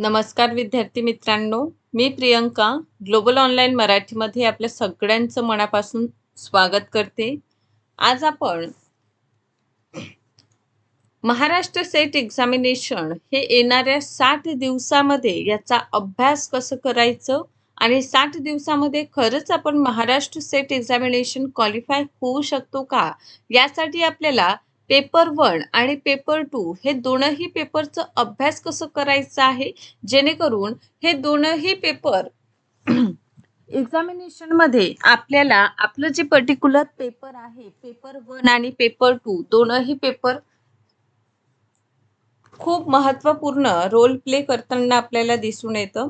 नमस्कार विद्यार्थी मित्रांनो मी प्रियंका ग्लोबल ऑनलाईन मराठीमध्ये आपल्या सगळ्यांचं मनापासून स्वागत करते. आज आपण महाराष्ट्र सेट एक्झामिनेशन हे येणाऱ्या साठ दिवसामध्ये याचा अभ्यास कसं करायचं आणि साठ दिवसामध्ये खरंच आपण महाराष्ट्र सेट एक्झामिनेशन क्वालिफाय होऊ शकतो का? यासाठी आपल्याला पेपर वन आणि पेपर टू हे दोनही पेपरचं अभ्यास कसं करायचं आहे? जेणेकरून हे दोनही पेपर एक्झामिनेशनमध्ये आपल्याला आपलं जे पर्टिक्युलर पेपर आहे पेपर वन आणि पेपर टू दोनही पेपर खूप महत्त्वपूर्ण रोल प्ले करताना आपल्याला दिसून येतं.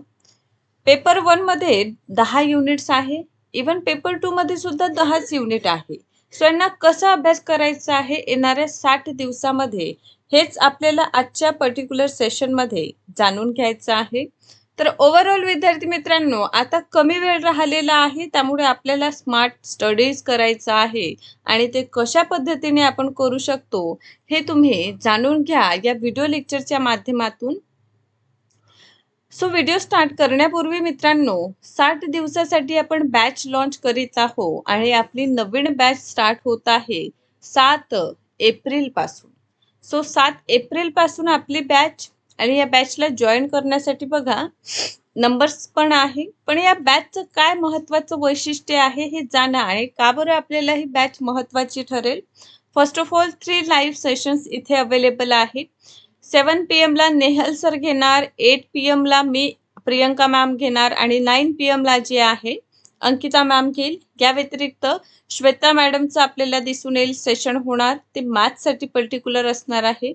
पेपर वनमध्ये दहा युनिट्स आहे. इवन पेपर टू मध्ये सुद्धा दहाच युनिट आहे. सो कसा अभ्यास करायचा आहे येणाऱ्या साठ दिवसामध्ये हेच आपल्याला आजच्या पर्टिक्युलर सेशनमध्ये जाणून घ्यायचं आहे. तर ओव्हरऑल विद्यार्थी मित्रांनो आता कमी वेळ राहिलेला आहे त्यामुळे आपल्याला स्मार्ट स्टडीज करायचं आहे आणि ते कशा पद्धतीने आपण करू शकतो हे तुम्ही जाणून घ्या या व्हिडिओ लेक्चरच्या माध्यमातून. सो व्हिडिओ स्टार्ट करण्यापूर्वी मित्रांनो साठ दिवसासाठी आपण बॅच लॉन्च करीत आहोत आणि आपली नवीन बॅच स्टार्ट होत आहे सात एप्रिलपासून. सो सात एप्रिलपासून आपली बॅच आणि या बॅचला जॉईन करण्यासाठी बघा नंबर्स पण आहे पण या बॅचचं काय महत्त्वाचं वैशिष्ट्य आहे हे जाणं आणि का बरं आपल्याला ही बॅच महत्त्वाची ठरेल? First of all three live sessions इथे अवेलेबल आहेत. सेवन पी एमला नेहल सर घेणार एट पी एमला मी प्रियंका मॅम घेणार आणि नाईन पी एमला जे आहे अंकिता मॅम घेईल. या व्यतिरिक्त श्वेता मॅडमचं आपल्याला दिसून येईल सेशन होणार ते मॅथ्ससाठी पर्टिक्युलर असणार आहे.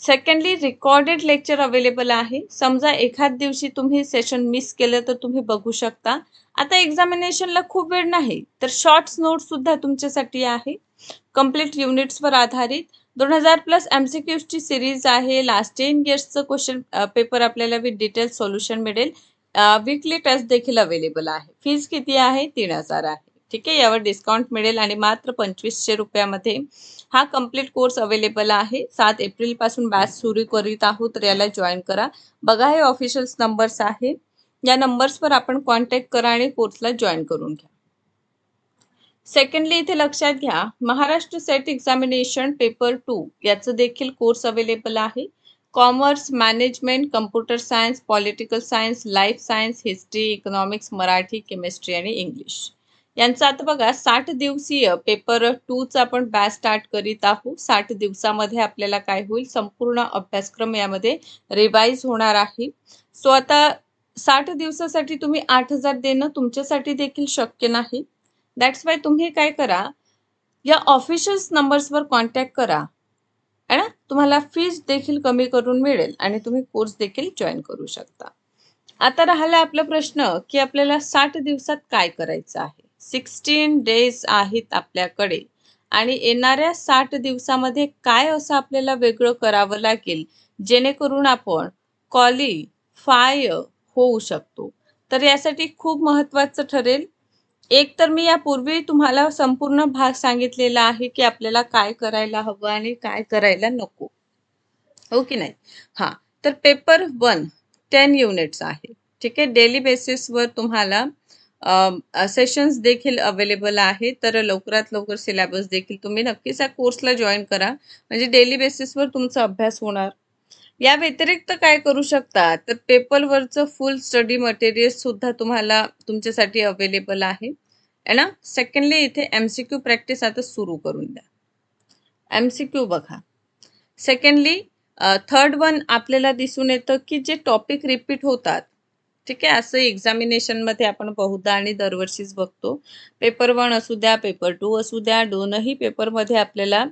सेकंडली रेकॉर्डेड लेक्चर अवेलेबल आहे. समजा एखाद दिवशी तुम्ही सेशन मिस केलं तर तुम्ही बघू शकता. आता एक्झामिनेशनला खूप वेळ नाही तर शॉर्ट्स नोट्ससुद्धा सुद्धा तुमच्यासाठी आहे. कंप्लीट युनिट्सवर आधारित. दोन हजार प्लस एम सी क्यूजची सिरीज आहे. लास्ट टेन इयर्सचं क्वेश्चन पेपर आपल्याला विथ डिटेल सोल्युशन मिळेल. वीकली टेस्ट देखील अवेलेबल आहे. फीज किती आहे? तीन हजार आहे. ठीक आहे? यावर डिस्काउंट मिळेल आणि मात्र पंचवीसशे रुपयामध्ये हा कंप्लीट कोर्स अवेलेबल आहे. सात एप्रिलपासून बॅच सुरू करीत आहोत. तर याला जॉईन करा. बघा हे ऑफिशियल्स नंबर्स आहे. या नंबर्सवर आपण कॉन्टॅक्ट करा आणि कोर्सला जॉईन करून घ्या. सेकंडली इथे लक्षात घ्या Maharashtra SET examination paper two याचं देखील कोर्स अवेलेबल आहे. Commerce management computer science political science life science history economics Marathi chemistry आणि इंग्लिश यांचा आता बघा साठ दिवसीय पेपर टूचा आपण बॅच स्टार्ट करीत आहोत. साठ दिवसामध्ये आपल्याला काय होईल? संपूर्ण अभ्यासक्रम यामध्ये रिवाईज होणार आहे. सो आता साठ दिवसासाठी तुम्ही आठ हजार देणं तुमच्यासाठी देखील शक्य नाही. दॅट्स वाय तुम्ही काय करा या ऑफिशियल्स नंबर्सवर कॉन्टॅक्ट करा. है ना? तुम्हाला फीज देखील कमी करून मिळेल आणि तुम्ही कोर्स देखील जॉईन करू शकता. आता राहिला आपला प्रश्न की आपल्याला साठ दिवसात काय करायचं आहे? सिक्स्टीन डेज आहेत आपल्याकडे. आणि येणाऱ्या साठ दिवसामध्ये काय असं आपल्याला वेगळं करावं लागेल? जेणेकरून आपण क्वालिफाय होऊ शकतो. तर यासाठी खूप महत्त्वाचं ठरेल एक तर मी यापूर्वी तुम्हाला संपूर्ण भाग सांगितलेला आहे की आपल्याला काय करायला हवं आणि काय करायला नको. हो की नाही? हां तर पेपर वन टेन युनिट्स आहे. ठीक आहे? डेली बेसिसवर तुम्हाला सेशन्स देखील अवेलेबल आहे तर लवकरात लवकर सिलेबस देखील तुम्ही नक्कीच या कोर्सला जॉईन करा. म्हणजे डेली बेसिसवर तुमचा अभ्यास होणार. या व्यतिरिक्त काय करू शकता? तर पेपरवरचं फुल स्टडी मटेरियल सुद्धा तुम्हाला तुमच्यासाठी अवेलेबल आहे. ना? सेकंडली इथे एम सी क्यू प्रॅक्टिस आता सुरू करून द्या. एम सी क्यू बघा. सेकंडली थर्ड वन आपल्याला दिसून येतं की जे टॉपिक रिपीट होतात ठीक आहे? असं एक्झामिनेशनमध्ये आपण बहुधा आणि दरवर्षीच बघतो. पेपर वन असू द्या पेपर टू असू द्या दोनही पेपरमध्ये आपल्याला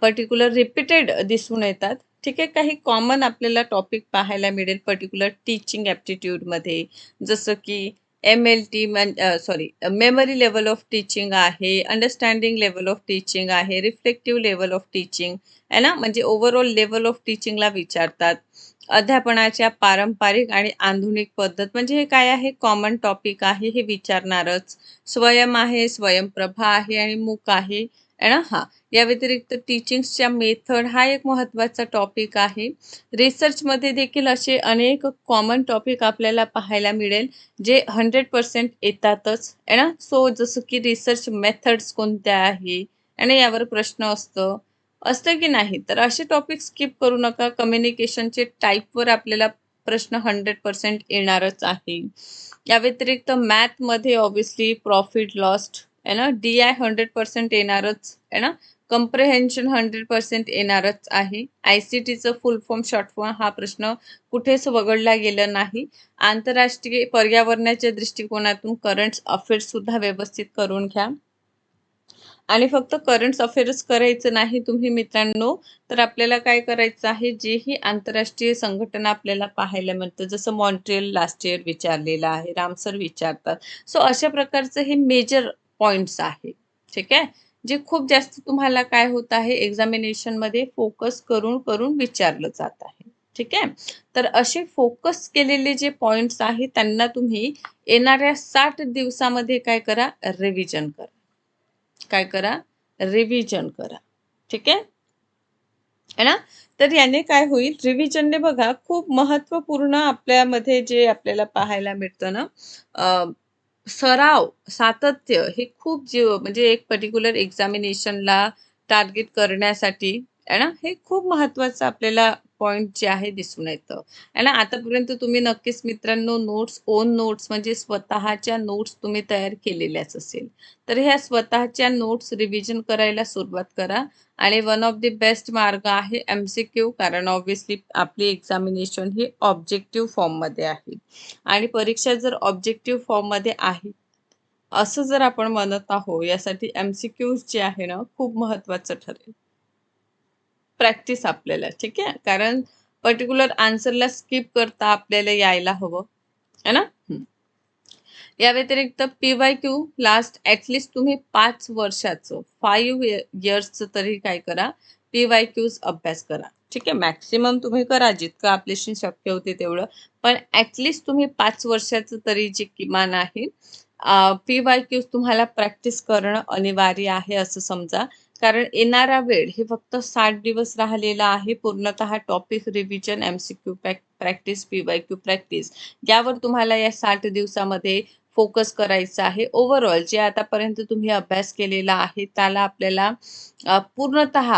पर्टिक्युलर रिपीटेड दिसून येतात. ठीक आहे? काही कॉमन आपल्याला टॉपिक पाहायला मिळेल पर्टिक्युलर टीचिंग ॲप्टिट्यूडमध्ये जसं की M L T sorry memory level of teaching आहे अंडरस्टँडिंग लेवल ऑफ टीचिंग आहे रिफ्लेक्टिव्ह लेवल ऑफ टीचिंग आहे ना? म्हणजे ओव्हरऑल लेवल ऑफ टीचिंगला विचारतात. अध्यापनाच्या पारंपरिक आणि आधुनिक पद्धत म्हणजे हे काय आहे? कॉमन टॉपिक आहे हे विचारणारच. स्वयं आहे स्वयंप्रभा आहे आणि मूक आहे. आहे ना? हा या व्यतिरिक्त टीचिंगच्या मेथड हा एक महत्त्वाचा टॉपिक आहे. रिसर्चमध्ये देखील असे अनेक कॉमन टॉपिक आपल्याला पाहायला मिळेल जे हंड्रेड पर्सेंट येतातच आहे ना? सो जसं की रिसर्च मेथड्स कोणत्या आहे? आणि यावर प्रश्न असतं. असतं की नाही? तर असे टॉपिक स्किप करू नका. कम्युनिकेशनचे टाईपवर आपल्याला प्रश्न हंड्रेड पर्सेंट येणारच आहे. या व्यतिरिक्त मॅथमध्ये ऑब्विसली प्रॉफिट लॉस्ट आहे ना? डी आय हंड्रेड पर्सेंट येणारच आहे ना? कम्प्रेहेन्शन हंड्रेड पर्सेंट येणारच आहे. आय सी टीचं फुल फॉर्म शॉर्ट फॉर्म हा प्रश्न कुठेच वगळला गेला नाही. आंतरराष्ट्रीय पर्यावरणाच्या दृष्टिकोनातून करंट अफेअर्स सुद्धा व्यवस्थित करून घ्या. आणि फक्त करंट अफेअर्स करायचं नाही तुम्ही मित्रांनो तर आपल्याला काय करायचं आहे? जेही आंतरराष्ट्रीय संघटना आपल्याला पाहायला मिळतं जसं मॉन्ट्रियल लास्ट इयर विचारलेलं आहे रामसर विचारतात. सो अशा प्रकारचं हे मेजर पॉइंट्स आहे. ठीक आहे? जे खूप जास्त तुम्हाला काय होत आहे एक्झामिनेशनमध्ये फोकस करून करून विचारलं जात आहे. ठीक आहे? तर असे फोकस केलेले जे पॉइंट्स आहेत त्यांना तुम्ही येणाऱ्या साठ दिवसामध्ये काय करा? रिव्हिजन करा. काय करा? रिव्हिजन करा. ठीक आहे? है ना? तर याने काय होईल? रिव्हिजनने बघा खूप महत्त्वपूर्ण आपल्यामध्ये जे आपल्याला पाहायला मिळतं ना अं, सराव सातत्य हे खूप जीव म्हणजे एक पर्टिक्युलर एक्झामिनेशनला टार्गेट करण्यासाठी आहे ना? हे खूप महत्वाचं आपल्याला पॉईंट जे आहे दिसून येतं. आहे ना? आतापर्यंत तुम्ही नक्कीच मित्रांनो नोट्स ओन नोट्स म्हणजे स्वतःच्या नोट्स तुम्ही तयार केलेल्याच असेल. तर ह्या स्वतःच्या नोट्स रिव्हिजन करायला सुरुवात करा. आणि वन ऑफ द बेस्ट मार्ग आहे एम सी क्यू कारण ऑब्व्हियसली आपली एक्झामिनेशन ही ऑब्जेक्टिव्ह फॉर्ममध्ये आहे. आणि परीक्षा जर ऑब्जेक्टिव्ह फॉर्ममध्ये आहे असं जर आपण म्हणत आहोत यासाठी एम सी क्यूज जे आहे ना खूप महत्वाचं ठरेल. प्रॅक्टिस आपल्याला ठीक आहे? कारण पर्टिक्युलर आन्सरला स्किप करता आपल्याला यायला हवं है ना. या व्यतिरिक्त P Y Q last at least तुम्ही पाच वर्षाचं फाईव्ह इयर्सचं तरी काय करा पी वाय क्यूज अभ्यास करा ठीक आहे? मॅक्सिमम तुम्ही करा जितकं आपल्याशी शक्य होते तेवढं. पण ॲटलिस्ट तुम्ही पाच वर्षाचं तरी जे किमान आहे पी वाय क्यूज तुम्हाला प्रॅक्टिस करणं अनिवार्य आहे असं समजा. कारण येणारा वेळ हे फक्त साठ दिवस राहिलेला आहे. पूर्णतः topic revision M C Q practice P Y Q practice यावर तुम्हाला या साठ दिवसामध्ये फोकस करायचा आहे. ओव्हरऑल जे आतापर्यंत तुम्ही अभ्यास केलेला आहे त्याला आपल्याला पूर्णत पूर्णतः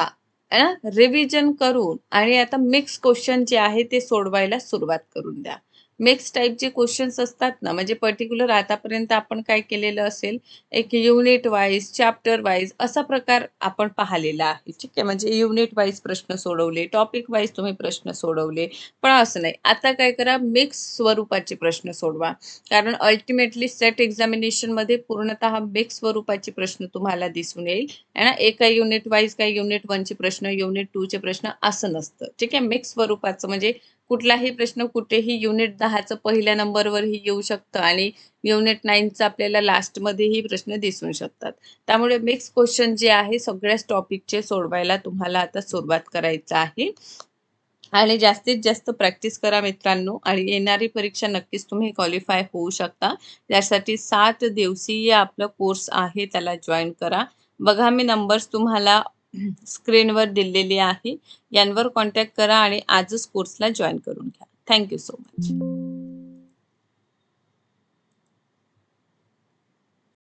रिव्हिजन करून आणि आता मिक्स क्वेश्चन जे आहे ते सोडवायला सुरुवात करून द्या. मिक्स टाईपचे क्वेश्चन्स असतात ना म्हणजे पर्टिक्युलर आतापर्यंत आपण काय केलेलं असेल एक युनिट वाईज चॅप्टर वाईज असा प्रकार आपण पाहिलेला आहे. ठीक आहे? म्हणजे युनिट वाईज प्रश्न सोडवले टॉपिक वाईज तुम्ही प्रश्न सोडवले पण असं नाही. आता काय करा मिक्स स्वरूपाचे प्रश्न सोडवा. कारण अल्टिमेटली सेट एक्झामिनेशनमध्ये पूर्णतः मिक्स स्वरूपाचे प्रश्न तुम्हाला दिसून येईल. ना? एका युनिट वाईज काही युनिट वनचे प्रश्न युनिट टूचे प्रश्न असं नसतं. ठीक आहे? मिक्स स्वरूपाचं म्हणजे कुठलाही प्रश्न कुठेही युनिट दहाचं पहिल्या नंबरवरही येऊ शकतं आणि युनिट नाईनचं आपल्याला लास्टमध्येही प्रश्न दिसून शकतात. त्यामुळे मिक्स क्वेश्चन जे आहे सगळ्याच टॉपिकचे सोडवायला तुम्हाला आता सुरुवात करायचं आहे. आणि जास्तीत जास्त प्रॅक्टिस करा मित्रांनो आणि येणारी परीक्षा नक्कीच तुम्ही क्वालिफाय होऊ शकता. त्यासाठी सात दिवसीय आपलं कोर्स आहे त्याला जॉईन करा. बघा मी नंबर्स तुम्हाला स्क्रीनवर दिलेली आहे. यांवर कॉन्टॅक्ट करा आणि आजच कोर्सला जॉईन करून घ्या. Thank you so much